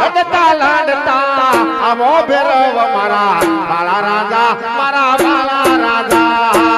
લડતા લડતા. આવો ભેરવ મારા બાળા રાજા મારા બાળા રાજા.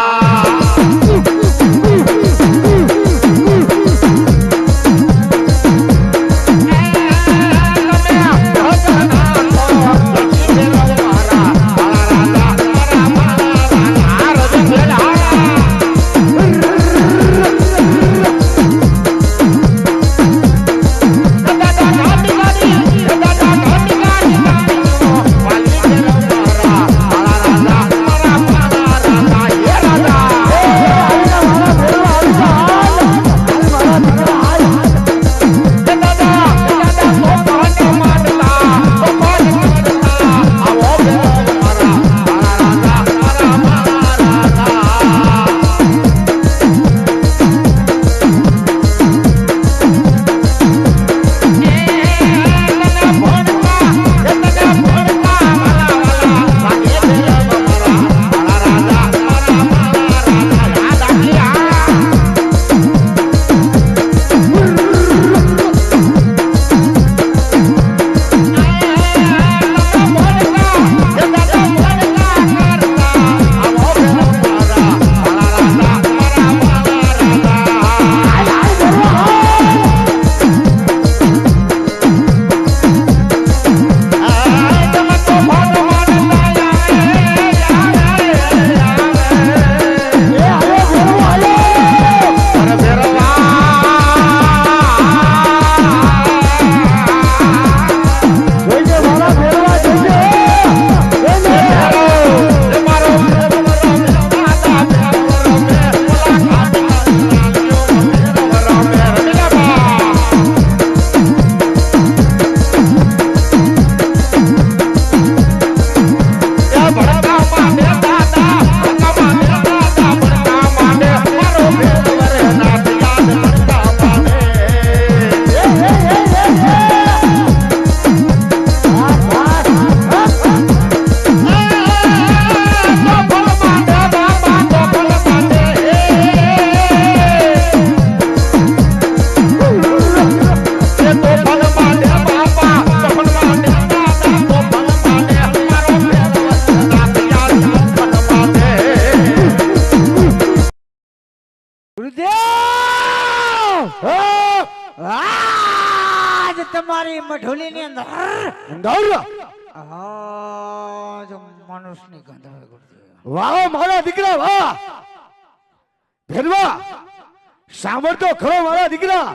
આજ મનુષ્યની ગંધ આવે ગુરુદેવ. વાહ મારા દીકરા વાહ! ભેરવા સાંભળતો ખરો મારા દીકરા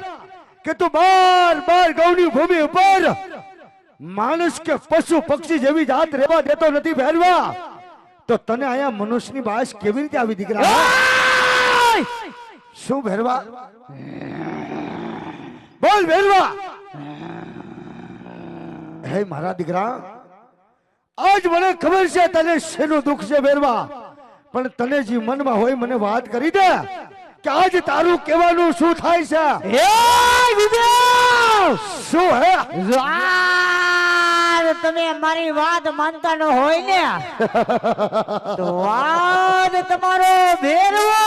કે તું બાર બાર ગૌની ભૂમિ ઉપર માણસ કે પશુ પક્ષી જેવી જાત રહેવા દેતો નથી ભેરવા. તો તને અહીંયા મનુષ્યની બાસ કેવી રીતે આવી દીકરા? શું ભેરવા? બોલ ભેરવા. હે મારા દીકરા આજ મને ખબર છે તને શેનું દુઃખ છે ભેરવા પણ તને જે મનમાં હોય મને વાત કરી દે કે આજ તારું કહેવાનું શું થાય છે? શું હે? વાર તમે મારી વાત માનતા ન હોય ને તો વાત તમારો ભેરવો!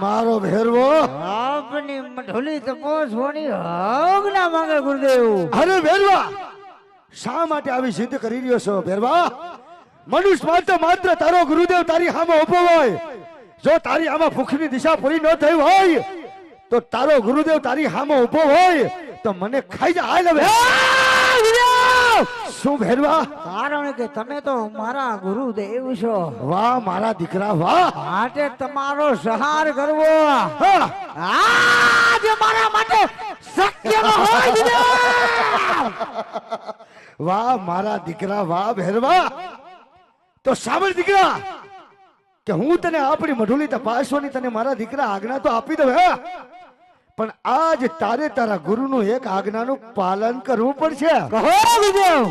મારો ભેરવો? આપની મઢોલી તપોસવાની હગ ના માંગે ગુરુદેવ. અરે ભેરવા શા માટે આવી સિદ્ધ કરી રહ્યો છો ભેરવા? મનુષ્ય માત્ર માત્ર તારો ગુરુદેવ તારી સામે ઊભો હોય. જો તારી આમાં ભૂખની દિશા પૂરી ન થઈ હોય તો તારો ગુરુદેવ તારી સામે ઊભો હોય તો મને ખાઈ જા હાલ હવે શું ભેરવા? કારણ કે તમે તો મારા ગુરુદેવ છો. વાહ મારા દીકરા વાહ. માટે તમારો સહાર કરવો. હા. આજ મારા માટે શક્ય ન હોય ગુરુદેવ. વાહ મારા દીકરા વાહ ભેરવા! તો સાંભળ દીકરા કે હું તને આપણી મઢુલી તપાસવાની તને મારા દીકરા આજ્ઞા તો આપી દઉં હે? પણ આજ તારે તારા ગુરુનું એક આજ્ઞાનું પાલન કરવું પડશે. કહો ગુરુદેવ!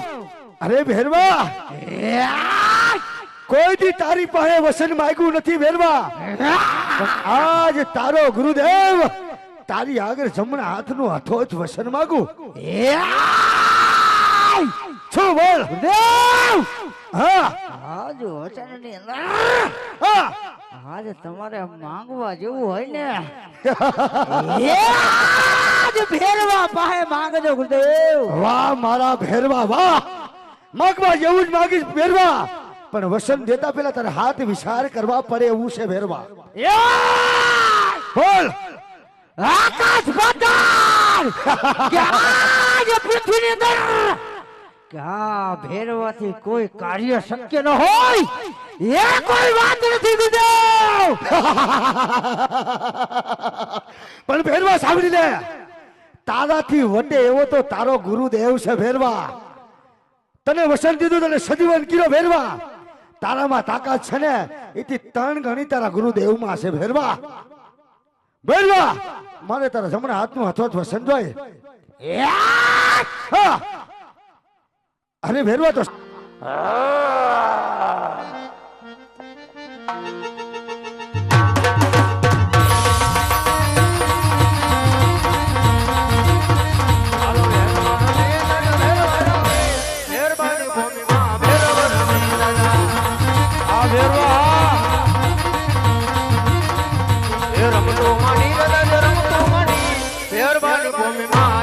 અરે ભેરવા! કોઈ દી તારી પાસે વસન માંગ્યું નથી ભેરવા? આજ તારો ગુરુદેવ તારી આગળ જમણા હાથનું હાથો જ વસન માંગુ. શું બોલ? હા? હા. આજે તમારે માંગવા જેવું હોય ને. આજ ભેરવા પાસે માંગજો ગુરુદેવ. વાહ મારા ભેરવા વાહ. માગવા જેવું જ માગીશ ભેરવા. પણ વસન દેતા પેલા તારે હાથ વિચાર કરવા પડે એવું છે ભેરવા. બોલ. આકાશ પાતાળ કે પૃથ્વીની અંદર? કે ભેરવાથી કોઈ કાર્ય શક્ય ન હોય? એ કોઈ વાત નથી, ગુરુદેવ! પણ ભેરવા સાંભળી લે. તારાથી વટે એવો તો તારો ગુરુદેવ છે ભેરવા. તને વસન દીધું તને સજીવન કીરો ભેરવા. તારામાં તાકાત છે ને, એથી ત્રણ ગણી તારા ગુરુદેવમાં છે ભેરવા. ભેરવા મારે તારા જમણા હાથનું હથોત વસન જોઈએ હા. અરે ભેરવા તો મહેરબાની ભૂમિમાં